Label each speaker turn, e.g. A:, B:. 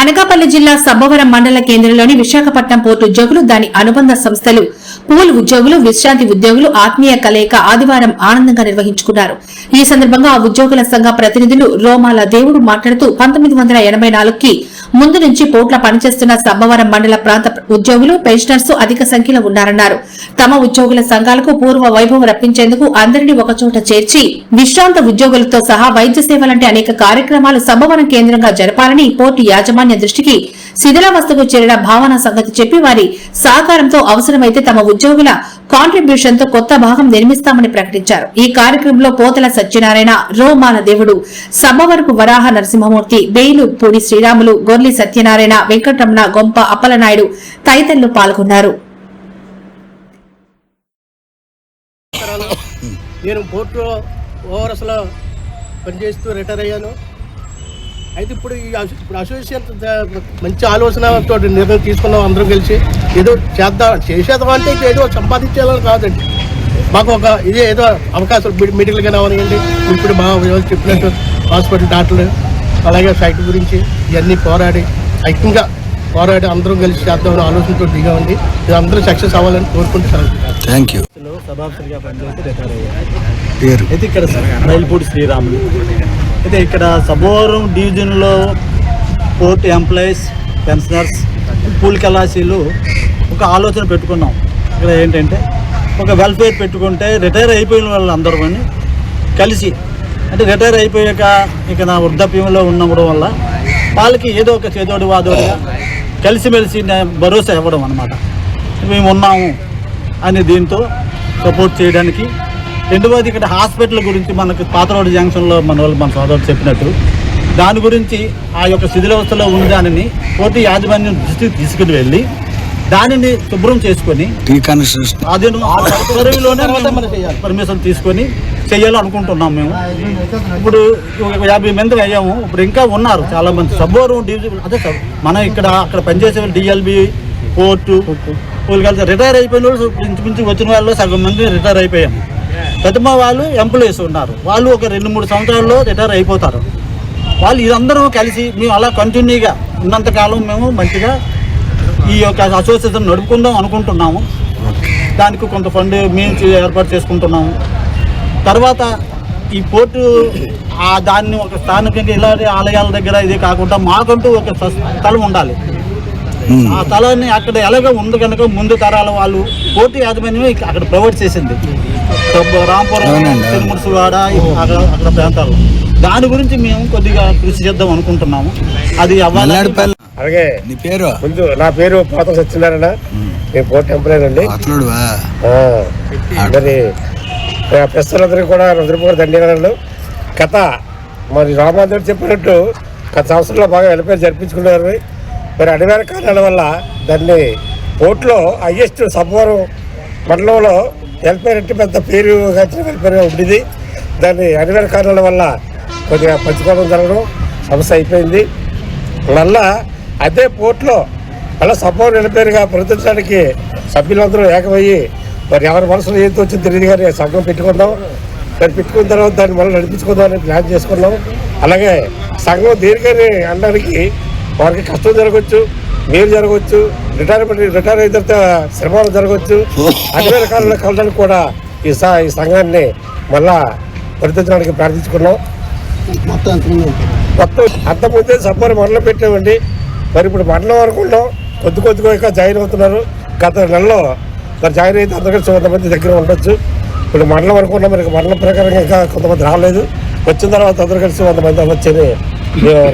A: అనకాపల్లి జిల్లా సబ్బవరం మండల కేంద్రంలోని విశాఖపట్నం పోర్టు ఉద్యోగులు దాని అనుబంధ సంస్థలు పూల్ ఉద్యోగులు విశ్రాంతి ఉద్యోగులు ఆత్మీయ కలయిక ఆదివారం ఆనందంగా నిర్వహించుకున్నారు. ఈ సందర్భంగా ఆ ఉద్యోగుల సంఘ ప్రతినిధులు రోమాల దేవుడు మాట్లాడుతూ పంతొమ్మిది వందల ఎనభై నాలుగుకి ముందు నుంచి పోట్ల పనిచేస్తున్న సబ్బవరం మండల ప్రాంత ఉద్యోగులు పెన్షనర్స్ అధిక సంఖ్యలో ఉన్నారన్నారు. తమ ఉద్యోగుల సంఘాలకు పూర్వ వైభవం రప్పించేందుకు అందరినీ ఒకచోట చేర్చి విశ్రాంత ఉద్యోగులతో సహా వైద్య సేవలంటే అనేక కార్యక్రమాలు సబ్బవరం కేంద్రంగా జరపాలని పోర్టు యాజమాన్య దృష్టికి శిథిలావస్థకు చేరిన భావన సంగతి చెప్పి వారి సహకారంతో అవసరమైతే తమ ఉద్యోగుల కాంట్రిబ్యూషన్తో కొత్త భాగం నిర్మిస్తామని ప్రకటించారు. ఈ కార్యక్రమంలో పోతల సత్యనారాయణ రోమాల దేవుడు సభవరపు వరాహ నరసింహమూర్తి బెయిలు పూడి శ్రీరాములు గొర్లి సత్యనారాయణ వెంకటరమణ గొంప అప్పలనాయుడు తదితరులు పాల్గొన్నారు.
B: నేను పోర్టు ఓవర్స్లో పనిచేస్తూ రిటైర్ అయ్యాను. అయితే ఇప్పుడు ఈ ఇప్పుడు అసోసియేషన్ మంచి ఆలోచనతో నిర్ణయం తీసుకున్నాం అందరం కలిసి. ఏదో చేద్దాం చేసేద్దాం అంటే ఏదో సంపాదించాలని కాదండి. మాకు ఒక ఇదే ఏదో అవకాశం మెడికల్ కానీ అవనివ్వండి. ఇప్పుడు మా చెప్పినట్టు హాస్పిటల్ డాక్టర్లు అలాగే సైట్ గురించి ఇవన్నీ పోరాడి ఐక్యంగా పోరాడి అందరం కలిసి చేద్దామని ఆలోచనతో దిగా ఉంది. ఇది అందరూ సక్సెస్ అవ్వాలని కోరుకుంటూ సెలవు
C: థ్యాంక్ యూ.
D: సభాపతిగా పనిచేసి రిటైర్ అయ్యారు అయితే ఇక్కడ రైల్పూడి శ్రీరాములు. అయితే ఇక్కడ సబోరం డివిజన్లో పోర్ట్ ఎంప్లాయీస్ పెన్షనర్స్ పూల్ కళాశీలు ఒక ఆలోచన పెట్టుకున్నాం. ఇక్కడ ఏంటంటే ఒక వెల్ఫేర్ పెట్టుకుంటే రిటైర్ అయిపోయిన వాళ్ళందరూ అని కలిసి అంటే రిటైర్ అయిపోయాక ఇక నా వృద్ధాప్యంలో ఉన్నడం వల్ల వాళ్ళకి ఏదో ఒక చేదోడు వాదోడుగా కలిసిమెలిసి నే- భరోసా ఇవ్వడం అనమాట మేము ఉన్నాము అని దీంతో సపోర్ట్ చేయడానికి. రెండవది ఇక్కడ హాస్పిటల్ గురించి మనకి పాత రోడ్ జంక్షన్లో మన వాళ్ళు మన సోదరుడు చెప్పినట్టు దాని గురించి ఆ యొక్క శిథిలావస్థలో ఉన్న దానిని పోటీ యాజమాన్యం దృష్టికి తీసుకుని వెళ్ళి దానిని శుభ్రం చేసుకొని అది పర్మిషన్ తీసుకొని చేయాలనుకుంటున్నాం మేము. ఇప్పుడు ఒక యాభై మంది అయ్యాము. ఇప్పుడు ఇంకా ఉన్నారు చాలా మంది సబ్బోరు అదే సార్ మనం ఇక్కడ అక్కడ పనిచేసే వాళ్ళు డిఎల్బి కోర్టు వాళ్ళు రిటైర్ అయిపోయిన వాళ్ళు ఇంచుమించు వచ్చిన వాళ్ళు సగం మంది రిటైర్ అయిపోయాము ప్రతిమ వాళ్ళు ఎంప్లాయీస్ ఉన్నారు. వాళ్ళు ఒక రెండు మూడు సంవత్సరాల్లో రిటైర్ అయిపోతారు. వాళ్ళు ఇదందరూ కలిసి మేము అలా కంటిన్యూగా ఉన్నంతకాలం మేము మంచిగా ఈ యొక్క అసోసియేషన్ నడుపుకుందాం అనుకుంటున్నాము. దానికి కొంత ఫండ్ మేము ఏర్పాటు చేసుకుంటున్నాము. తర్వాత ఈ పోర్టు ఆ దాన్ని ఒక స్థానికంగా ఇలాంటి ఆలయాల దగ్గర ఇది కాకుండా మాకంటూ ఒక స్థలం ఉండాలి. ఆ స్థలాన్ని అక్కడ ఎలాగో ఉంది కనుక ముందు తరాల వాళ్ళు పోర్టు యాజమాన్యమే ఇక- అక్కడ ప్రొవైడ్ చేసింది. రాంపురం. తిరుమూర్సువాడ అక్కడ అక్కడ ప్రాంతాల్లో దాని గురించి మేము కొద్దిగా కృషి చేద్దాం అనుకుంటున్నాము. అది
B: అలాగే
C: నీ పేరు?
B: ముందు నా పేరు పోత సత్యనారాయణ. నేను పోర్ట్ ఎంప్లాయర్ అండి. మరి ప్రస్తుతందరికీ కూడా రుద్రపూర్ ధన్యవాదాలు కథ మరి రామాదేవి చెప్పినట్టు గత సంవత్సరంలో బాగా వెళ్ళిపోయి జరిపించుకున్నారు. మరి అనివార్య కారణాల వల్ల దాన్ని ఓట్లో హయ్యెస్ట్ సబ్బవరం మండలంలో వెళ్ళిపోయినట్టు పెద్ద పేరు గచ్చిన వెళ్ళిపోయిన ఉండేది. దాన్ని అనివార్య కారణాల వల్ల కొద్దిగా పంచుకోవడం జరగడం సమస్య అయిపోయింది. మళ్ళా అదే పోర్ట్లో మళ్ళీ సభ నిలిపేరుగా ప్రవర్తించడానికి సభ్యులందరూ ఏకమయ్యి మరి ఎవరి మనసులో ఏది వచ్చింది తెలియదు కానీ సంఘం పెట్టుకున్నాం మరి పెట్టుకున్న తర్వాత దాన్ని మళ్ళీ నడిపించుకుందామని ప్లాన్ చేసుకున్నాం. అలాగే సంఘం దేనికని అనడానికి వారికి కష్టం జరగవచ్చు మేలు జరగవచ్చు రిటైర్మెంట్ రిటైర్ అయిన తర్వాత శ్రమాలు జరగవచ్చు. అన్ని రకాల కలడానికి కూడా ఈ స ఈ సంఘాన్ని మళ్ళా వర్తించడానికి ప్రార్థించుకున్నాం. మొత్తం అంతకుముందే సబ్బర్ మండలం పెట్టామండి. మరి ఇప్పుడు మండలం అనుకుంటాం కొద్ది కొద్దిగా ఇంకా జాయిన్ అవుతున్నారు. గత నెలలో మరి జాయిన్ అయితే అందరికీ కొంతమంది దగ్గర ఉండొచ్చు. ఇప్పుడు మండలం అనుకున్నాం మరి మండలం ప్రకారంగా ఇంకా కొంతమంది రాలేదు. వచ్చిన తర్వాత అందరూ కలిసి వంద మంది అవ్వచ్చని మేము